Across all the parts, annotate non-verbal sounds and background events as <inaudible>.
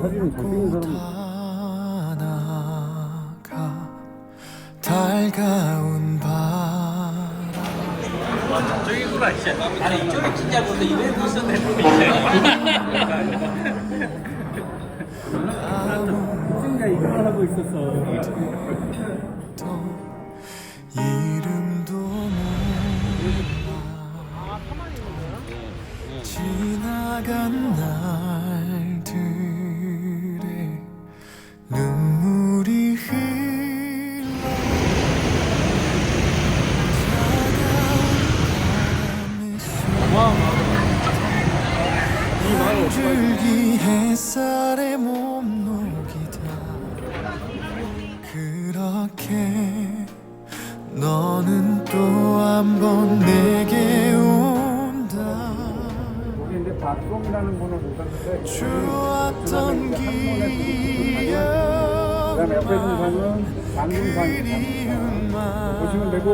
사진이 잘생긴 사람 달가운 바람. 저기구나 아니 이쪽에 진짜 보다 이래도 있었네 보이네 이쪽에 이걸 하고 있었어. 주었던 기억 그다음에 옆에 있는 산은 방금 보시면 되고.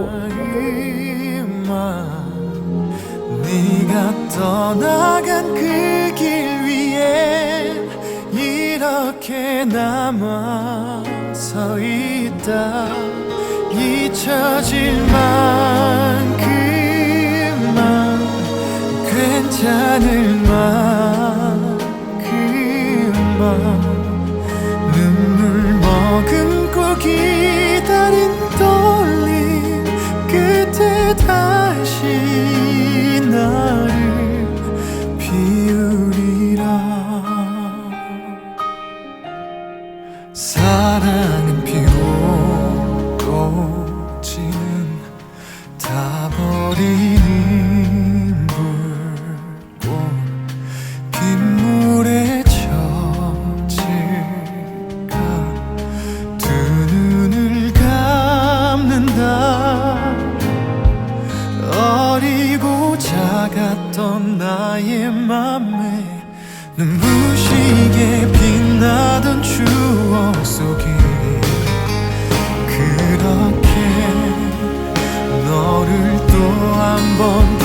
네가 떠나간 그 길 위에 이렇게 남아 서 있다. 잊혀질 만큼만 괜찮을 만. keep 한번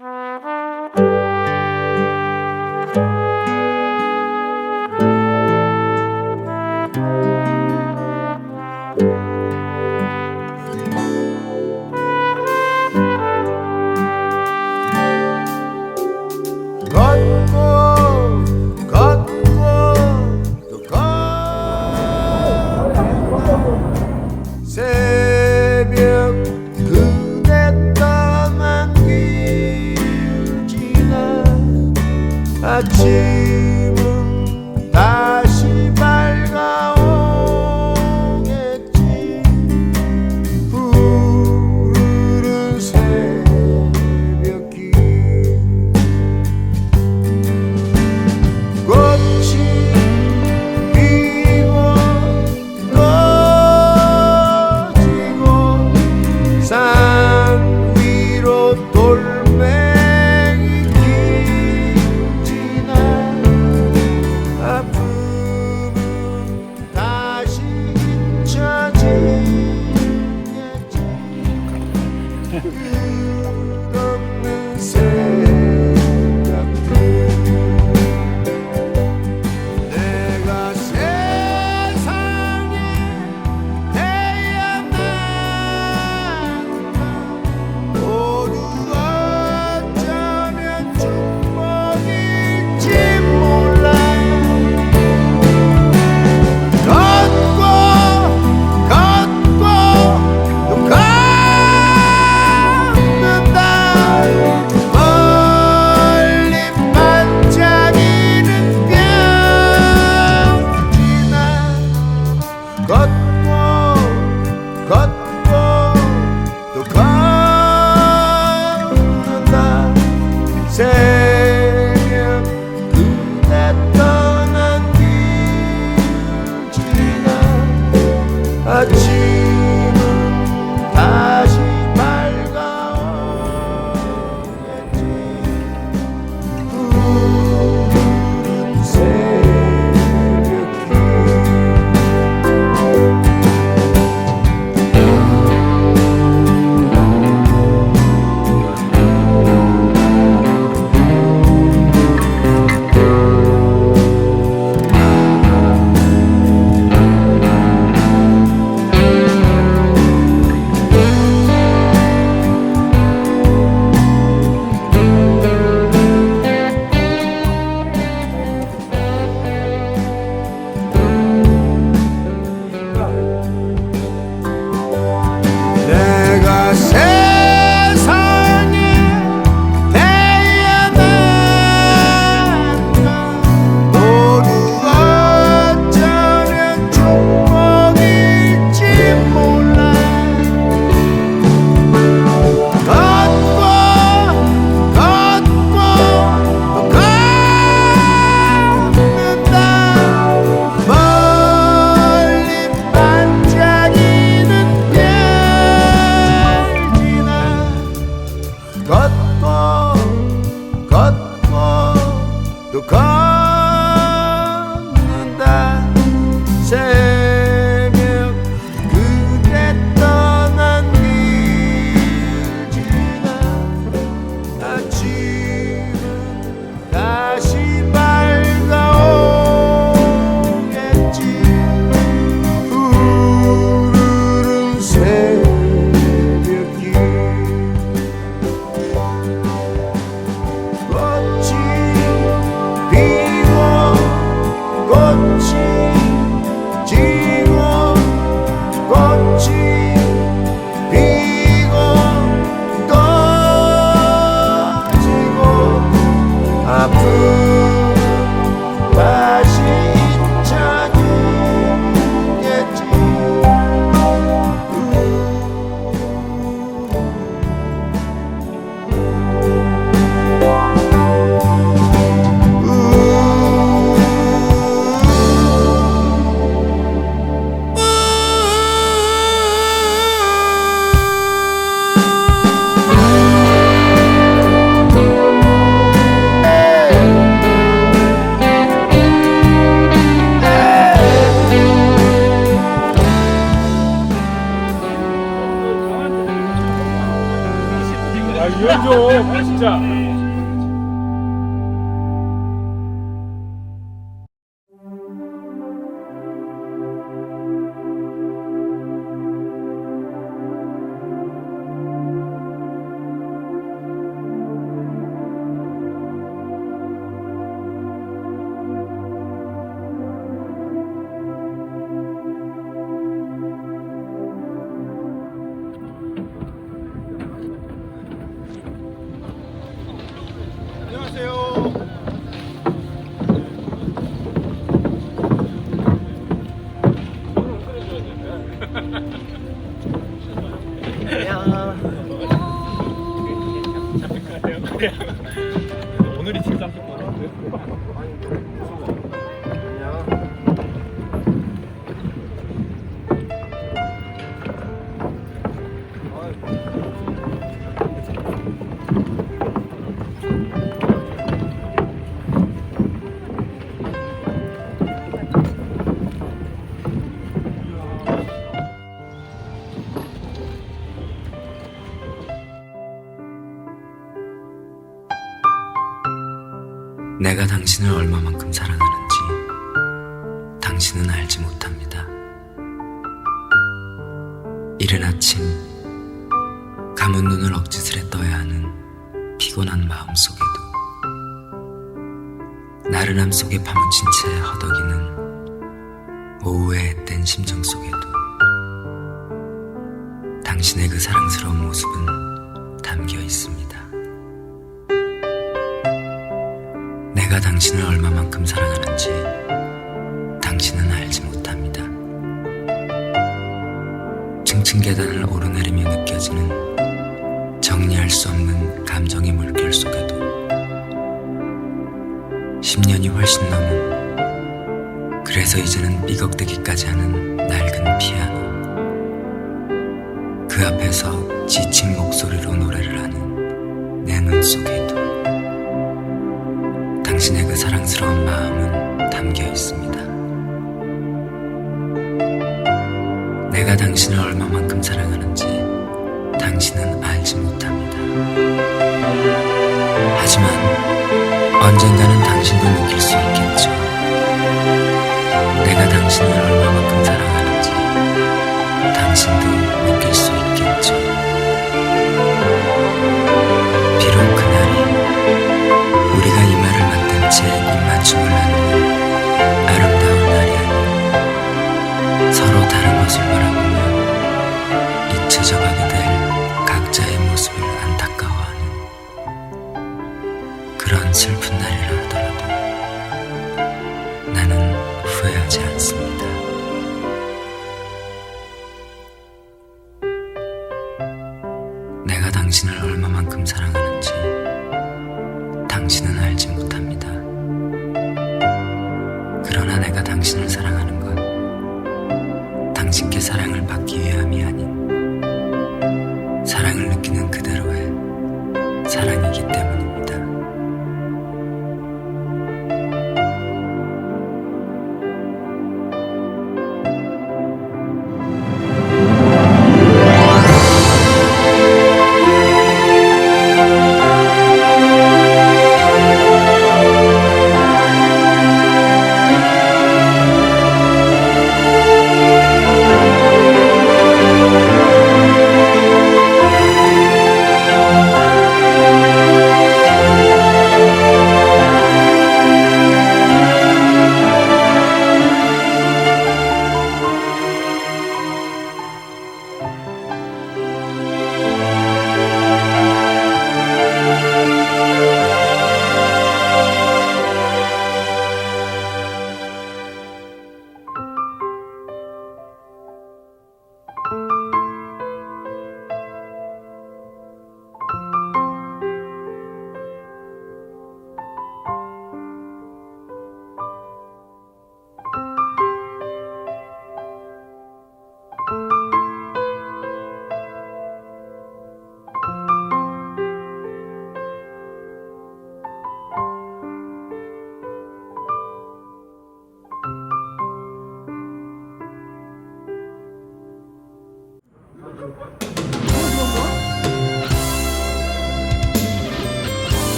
Mm-hmm. <laughs> 아 내가 당신을 얼마만큼 사랑하는지 당신은 알지 못합니다. 이른 아침 감은 눈을 억지스레 떠야 하는 피곤한 마음 속에도 나른함 속에 파묻힌 채 허덕이는 오후의 앳된 심정 속에도 당신의 그 사랑스러운 모습은 담겨 있습니다. 내가 당신을 얼마만큼 사랑하는지 당신은 알지 못합니다. 층층 계단을 오르내리며 느껴지는 정리할 수 없는 감정의 물결 속에도 10년이 훨씬 넘은 그래서 이제는 삐걱대기까지 하는 낡은 피아노 그 앞에서 지친 목소리로 노래를 하는 내 눈 속에도 당신의 그 사랑스러운 마음은 담겨 있습니다. 내가 당신을 얼마만큼 사랑하는지 당신은 알지 못합니다. 하지만 언젠가는 당신도 느낄 수 있겠죠. 내가 당신을 얼마만큼 사랑하는지 당신도 잊혀져 가게 될 각자의 모습을 안타까워하는 그런 슬픈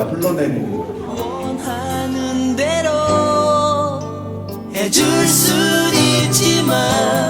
다 흘러내리는 원하는 대로 해줄 순 있지만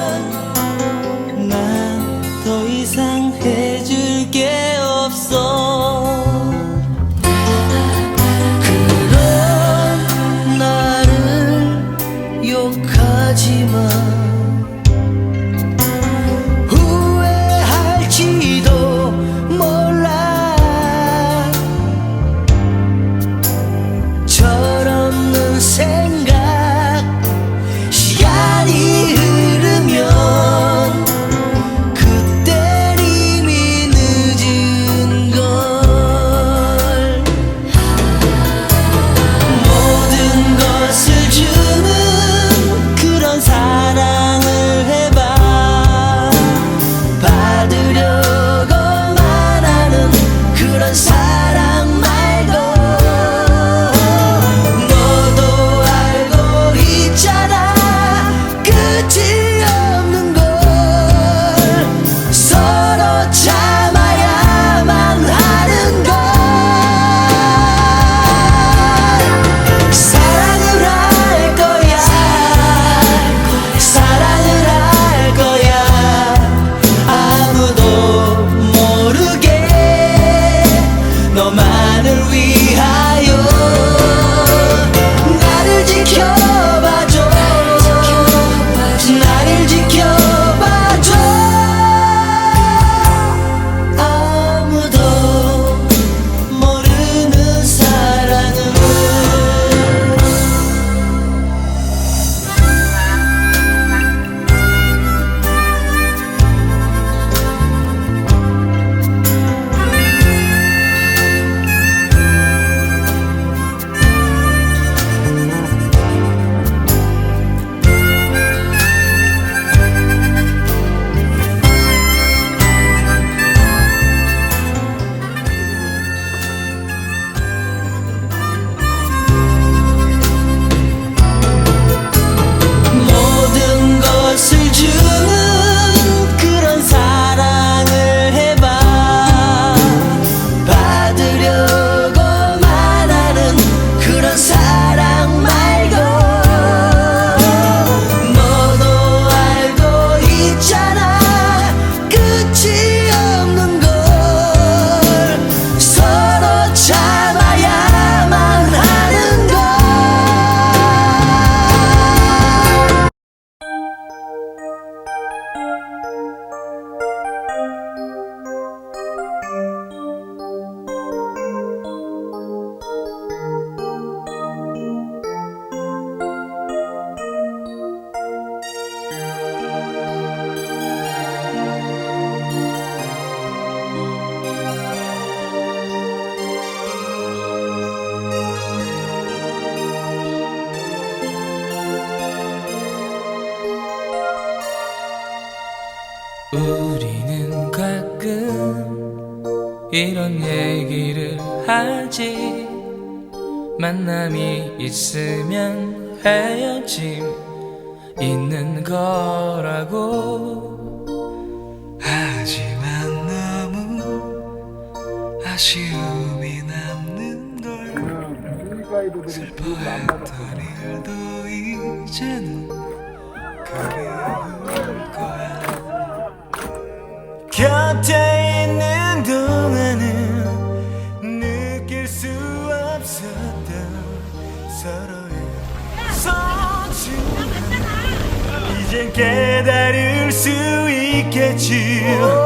이런 얘기를 하지. 만남이 있으면 헤어짐 있는 거라고. 하지만 너무 아쉬움이 남는 걸 슬퍼했던 일도 이제는 그리 깨달을 수 있겠지요.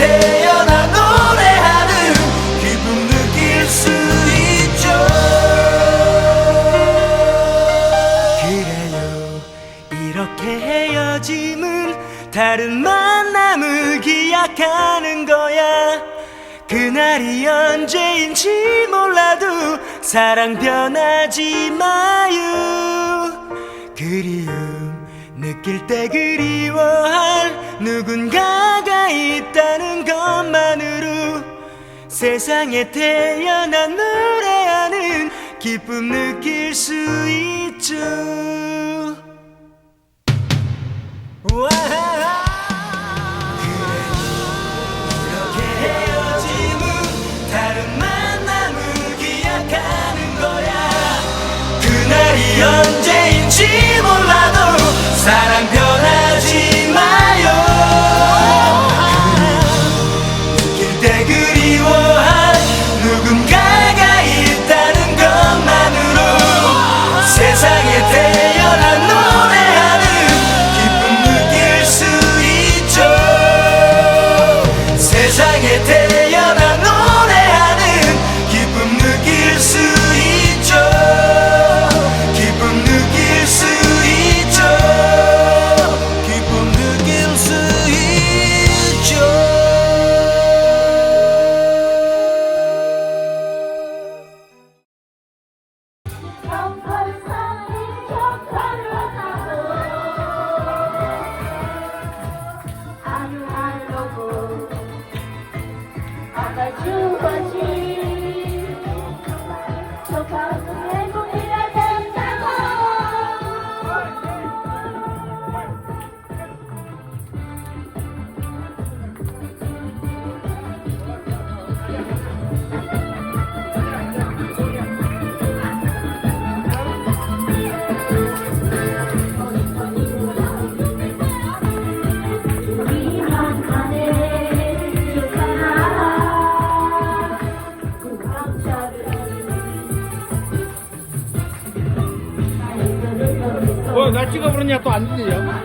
태어나 노래하는 기분 느낄 수 있죠. 그래요. 이렇게 헤어짐은 다른 만남을 기약하는 거야. 그날이 언제인지 몰라도 사랑 변하지 마요. 그리움 느낄 때 그리워할 누군가가 있다는 것만으로 세상에 태어난 노래하는 기쁨 느낄 수 있죠. 찍어버렸냐 또 안 들려